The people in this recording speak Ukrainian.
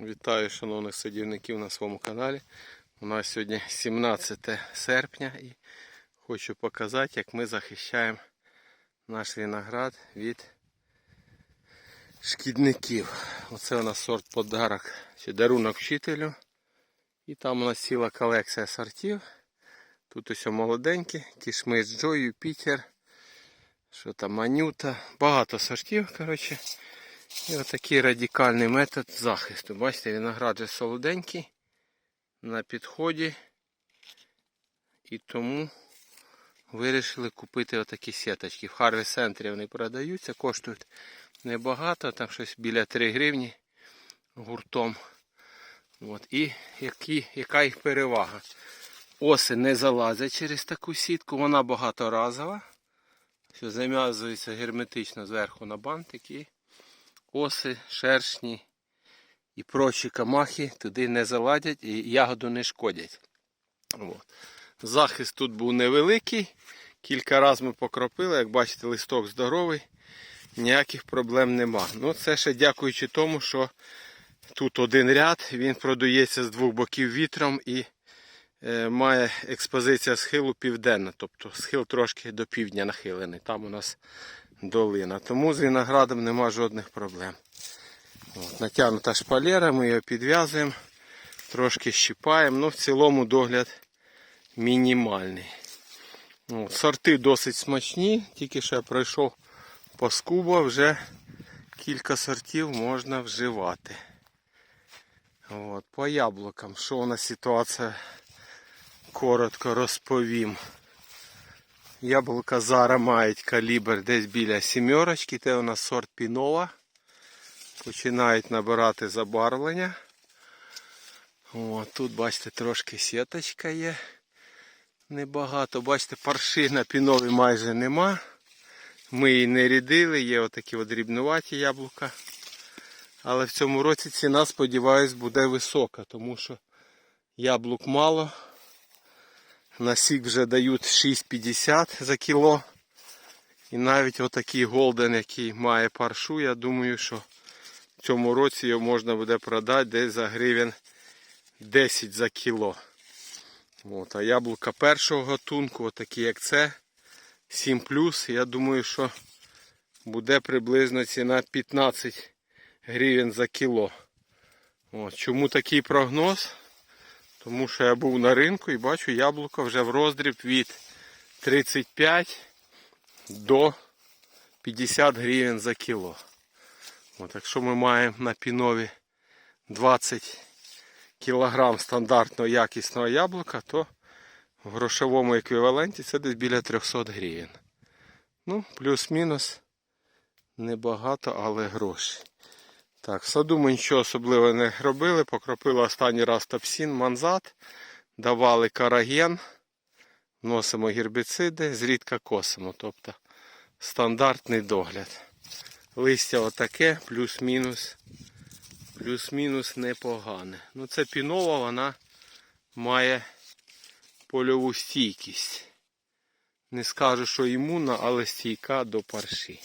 Вітаю шановних садівників на своєму каналі. У нас сьогодні 17 серпня і хочу показати, як ми захищаємо наш виноград від шкідників. Оце у нас сорт подарок чи дарунок вчителю. І там у нас ціла колекція сортів. Тут ось молоденькі, кішмиш Джо, Юпітер, що там Анюта. Багато сортів, коротше. І отакий радикальний метод захисту. Бачите, виноград же солоденький на підході. І тому вирішили купити отакі сіточки. В Харві центрі вони продаються, коштують небагато, там щось біля 3 гривні гуртом. От. І які, яка їх перевага? Оси не залазять через таку сітку, вона багаторазова. Що зам'язується герметично зверху на бантик і оси, шершні і прочі камахи туди не заладять і ягоду не шкодять. От. Захист тут був невеликий. Кілька разів ми покропили, як бачите, листок здоровий, ніяких проблем нема. Ну, це ще дякуючи тому, що тут один ряд, він продається з двох боків вітром і е, має експозиція схилу південна, тобто схил трошки до півдня нахилений. Там у нас долина. Тому з виноградом нема жодних проблем. От, натягнута шпалера, ми його підв'язуємо, трошки щипаємо, ну в цілому догляд мінімальний. От, сорти досить смачні, тільки що я пройшов по скуба, вже кілька сортів можна вживати. От, по яблукам, що у нас ситуація, коротко розповім. Яблука зараз мають калібр десь біля сімерочки, це у нас сорт пінова. Починають набирати забарвлення. О, тут, бачите, трошки сіточка є. Небагато. Бачите, парши на пінові майже нема. Ми її не рідили, є отакі от дрібнуваті яблука. Але в цьому році ціна, сподіваюсь, буде висока, тому що яблук мало. На сік вже дають 6,50 за кіло. І навіть отакий голден, який має паршу, я думаю, що в цьому році його можна буде продати десь за гривень 10 за кіло. От, а яблука першого гатунку, отакі як це, 7 я думаю, що буде приблизно ціна 15 гривень за кіло. От, чому такий прогноз? Тому що я був на ринку і бачу яблуко вже в роздріб від 35 до 50 гривень за кіло. От, якщо ми маємо на пінові 20 кг стандартного якісного яблука, то в грошовому еквіваленті це десь біля 300 гривень. Ну, плюс-мінус небагато, але гроші. Так, в саду ми нічого особливого не робили. Покропили останній раз топсін, манзат, давали караген, вносимо гербіциди, зрідка косимо. Тобто стандартний догляд. Листя отаке, плюс-мінус. Плюс-мінус непогане. Ну це пінова, вона має польову стійкість. Не скажу, що імунна, але стійка до парші.